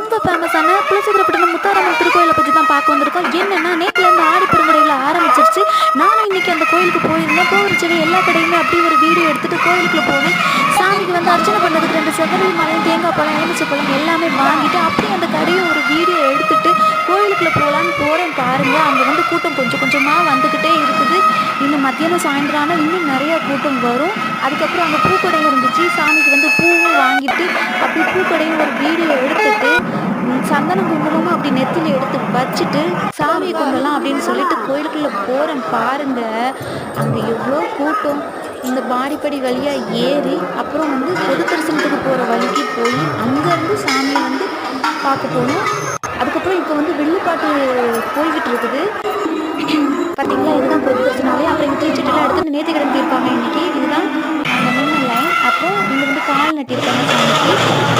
ரொம்ப ஃபேமஸான புலசேகரப்பட்டினம் முத்தாரம்மன் திருக்கோயிலை பற்றி தான் பார்க்க வந்திருக்கோம். என்னென்னா நேற்றுலேருந்து ஆடி பெருங்குடையில் ஆரம்பிச்சிருச்சு. நானும் இன்றைக்கி அந்த கோயிலுக்கு போயிருந்தேன். போகிறச்சவே எல்லா கடையுமே அப்படியே ஒரு வீடியோ எடுத்துகிட்டு கோயிலுக்குள்ளே போனேன் சாமிக்கு வந்து அர்ச்சனை பண்ணுறதுக்கு ரெண்டு செவ்வரளி மலையும் தேங்காய் பழம் எலுமிச்சை பழம் எல்லாமே வாங்கிட்டு அப்படியே அந்த கடையை ஒரு வீடியோ எடுத்துகிட்டு கோயிலுக்குள்ளே போகலான்னு போகிறேன் பாருங்க. அங்கே வந்து கூட்டம் கொஞ்சம் கொஞ்சமாக வந்துக்கிட்டே இருக்குது. இன்னும் மத்தியானம் சாயந்தரம் ஆனால் இன்னும் நிறைய கூட்டம் வரும். அதுக்கப்புறம் அங்கே பூக்கடை இருந்துச்சு. சாமிக்கு சந்தனம் குங்குமமும் அப்படி நெத்தியில் எடுத்து வச்சுட்டு சாமியை கும்பிடலாம் அப்படின்னு சொல்லிட்டு கோயிலுக்குள்ளே போகிறேன் பாருங்க. அங்கே எவ்வளோ கூட்டம். இந்த பாடிப்படி வழியாக ஏறி அப்புறம் வந்து பொது தரிசனத்துக்கு போகிற வழிக்கு போய் அங்கேருந்து சாமியை வந்து பார்க்க போகணும் அதுக்கப்புறம் இப்போ வந்து வில்லுப்பாட்டு போய்கிட்டு இருக்குது. பார்த்தீங்களா இதுதான் பொது தரிசனாலே அப்புறம் இங்கே தீச்சட்டெல்லாம் எடுத்து இந்த நேர்த்தி கடன் தீர்ப்பாங்க இன்னைக்கு. இதுதான் அந்த நின்ன லைன் அப்புறம் இங்கே வந்து கால் நட்டியிருக்காங்க சாமிக்கு.